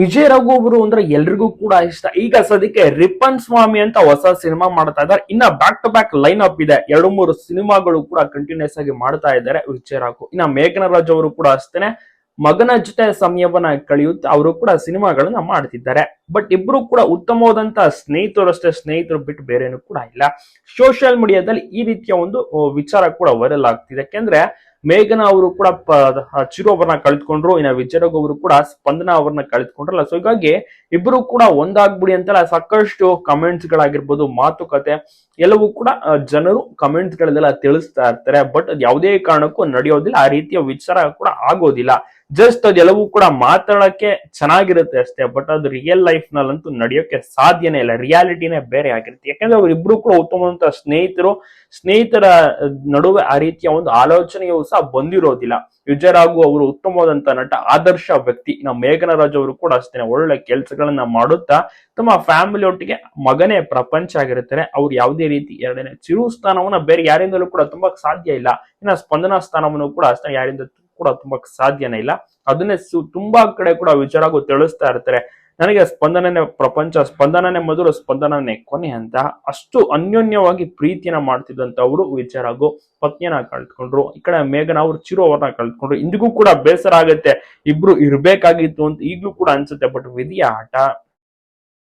ವಿಜಯ್ ರಘು ಅವರು ಅಂದ್ರೆ ಎಲ್ರಿಗೂ ಕೂಡ ಇಷ್ಟ. ಈಗ ಸದ್ಯಕ್ಕೆ ರಿಪ್ಪನ್ ಸ್ವಾಮಿ ಅಂತ ಹೊಸ ಸಿನಿಮಾ ಮಾಡ್ತಾ ಇದ್ದಾರೆ. ಇನ್ನ back to back line up ಇದೆ. ಎರಡು ಮೂರು ಸಿನಿಮಾಗಳು ಕೂಡ ಕಂಟಿನ್ಯೂಸ್ ಆಗಿ ಮಾಡ್ತಾ ಇದ್ದಾರೆ ವಿಜಯ್ ರಾಘು. ಇನ್ನ ಮೇಘನರಾಜ್ ಅವರು ಕೂಡ ಅಷ್ಟೇನೆ. ಮಗನ ಜೊತೆ ಸಮಯವನ್ನ ಕಳೆಯುತ್ತೆ ಅವರು ಕೂಡ ಸಿನಿಮಾಗಳನ್ನ ಮಾಡ್ತಿದ್ದಾರೆ. ಬಟ್ ಇಬ್ರು ಕೂಡ ಉತ್ತಮವಾದಂತ ಸ್ನೇಹಿತರು ಅಷ್ಟೇ ಸ್ನೇಹಿತರು ಬಿಟ್ಟು ಬೇರೇನು ಕೂಡ ಇಲ್ಲ. ಸೋಷಿಯಲ್ ಮೀಡಿಯಾದಲ್ಲಿ ಈ ರೀತಿಯ ಒಂದು, ವಿಚಾರ ಕೂಡ ವೈರಲ್ ಆಗ್ತಿದೆ. ಯಾಕೆಂದ್ರೆ ಮೇಘನ ಅವರು ಕೂಡ ಚಿರು ಅವರನ್ನ ಕಳೆದುಕೊಂಡ್ರು, ಇನ್ನ ವಿಜಯರಘು ಅವರು ಕೂಡ ಸ್ಪಂದನ ಅವರನ್ನ ಕಳೆದುಕೊಂಡ್ರಲ್ಲ. ಸೊ ಹೀಗಾಗಿ ಇಬ್ಬರು ಕೂಡ ಒಂದಾಗ್ಬಿಡಿ ಅಂತಲ್ಲ, ಸಾಕಷ್ಟು ಕಮೆಂಟ್ಸ್ ಗಳಾಗಿರ್ಬೋದು, ಮಾತುಕತೆ, ಎಲ್ಲವೂ ಕೂಡ ಜನರು ಕಮೆಂಟ್ಸ್ ಗಳಲ್ಲೆಲ್ಲ ತಿಳಿಸ್ತಾ ಇರ್ತಾರೆ. ಬಟ್ ಅದು ಯಾವುದೇ ಕಾರಣಕ್ಕೂ ನಡೆಯೋದಿಲ್ಲ, ಆ ರೀತಿಯ ವಿಚಾರ ಕೂಡ ಆಗೋದಿಲ್ಲ. ಜಸ್ಟ್ ಅದೆಲ್ಲವೂ ಕೂಡ ಮಾತಾಡಕ್ಕೆ ಚೆನ್ನಾಗಿರುತ್ತೆ ಅಷ್ಟೇ ಬಟ್ ಅದು ರಿಯಲ್ ಲೈಫ್ ನಲ್ಲಂತೂ ನಡೆಯೋಕೆ ಸಾಧ್ಯನೇ ಇಲ್ಲ. ರಿಯಾಲಿಟಿನೇ ಬೇರೆ ಆಗಿರುತ್ತೆ. ಯಾಕಂದ್ರೆ ಅವರಿಬ್ರು ಕೂಡ ಉತ್ತಮವಾದಂತಹ ಸ್ನೇಹಿತರು, ಸ್ನೇಹಿತರ ನಡುವೆ ಆ ರೀತಿಯ ಒಂದು ಆಲೋಚನೆಯು ಸಹ ಬಂದಿರೋದಿಲ್ಲ. ವಿಜಯರಾಘು ಅವರು ಉತ್ತಮವಾದಂತ ನಟ, ಆದರ್ಶ ವ್ಯಕ್ತಿ. ನಮ್ಮ ಮೇಘನರಾಜ್ ಅವರು ಕೂಡ ಅಷ್ಟೇ ಒಳ್ಳೆ ಕೆಲಸಗಳನ್ನ ಮಾಡುತ್ತಾ ತಮ್ಮ ಫ್ಯಾಮಿಲಿ ಒಟ್ಟಿಗೆ ಮಗನೇ ಪ್ರಪಂಚ ಆಗಿರ್ತಾರೆ. ಅವ್ರು ಯಾವುದೇ ರೀತಿ ಎರಡನೇ ಚಿರು ಸ್ಥಾನವನ್ನ ಬೇರೆ ಯಾರಿಂದಲೂ ಕೂಡ ತುಂಬಾ ಸಾಧ್ಯ ಇಲ್ಲ. ಇನ್ನ ಸ್ಪಂದನಾ ಸ್ಥಾನವನ್ನು ಕೂಡ ಅಷ್ಟೇ ಯಾರಿಂದ ಕೂಡ ತುಂಬಾ ಸಾಧ್ಯನೇ ಇಲ್ಲ. ಅದನ್ನೇ ತುಂಬಾ ಕಡೆ ಕೂಡ ವಿಚಾರಗೂ ತಿಳಿಸ್ತಾ ಇರ್ತಾರೆ. ನನಗೆ ಸ್ಪಂದನನೇ ಪ್ರಪಂಚ, ಸ್ಪಂದನನೇ ಮೊದಲು ಸ್ಪಂದನನೇ ಕೊನೆ ಅಂತ ಅಷ್ಟು ಅನ್ಯೋನ್ಯವಾಗಿ ಪ್ರೀತಿಯನ್ನ ಮಾಡ್ತಿದ್ದಂತವ್ರು ವಿಚಾರಗೂ ಪತ್ನಿಯನ್ನ ಕಳ್ಕೊಂಡ್ರು. ಈ ಕಡೆ ಮೇಘನ ಅವ್ರು ಚಿರು ಅವ್ರನ್ನ ಕಳ್ಕೊಂಡ್ರು. ಇಂದಿಗೂ ಕೂಡ ಬೇಸರ ಆಗುತ್ತೆ. ಇಬ್ರು ಇರ್ಬೇಕಾಗಿತ್ತು ಅಂತ ಈಗ್ಲೂ ಕೂಡ ಅನ್ಸುತ್ತೆ. ಬಟ್ ವಿಧಿಯ ಆಟ